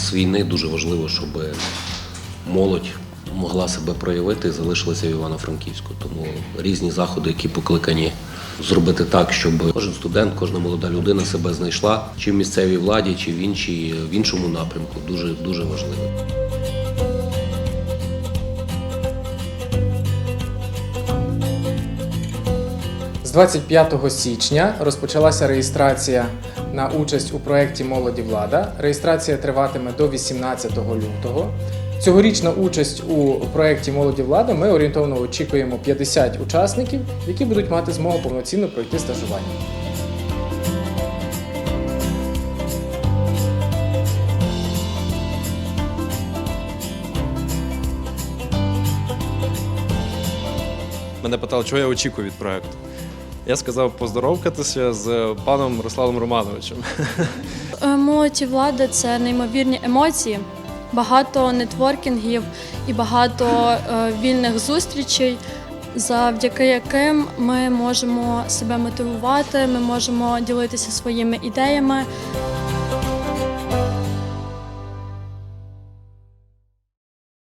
час війни дуже важливо, щоб молодь могла себе проявити і залишилася в Івано-Франківську. Тому різні заходи, які покликані зробити так, щоб кожен студент, кожна молода людина себе знайшла чи в місцевій владі, чи в іншій в іншому напрямку. Дуже дуже важливо. З 25 січня розпочалася реєстрація на участь у проєкті Молоді влада. Реєстрація триватиме до 18 лютого. Цьогорічна участь у проєкті Молоді влада ми орієнтовно очікуємо 50 учасників, які будуть мати змогу повноцінно пройти стажування. Мене питали, чого я очікую від проекту. Я сказав поздоровкатися з паном Русланом Романовичем. Молодь і влада це неймовірні емоції, багато нетворкінгів і багато е, вільних зустрічей, завдяки яким ми можемо себе мотивувати, ми можемо ділитися своїми ідеями.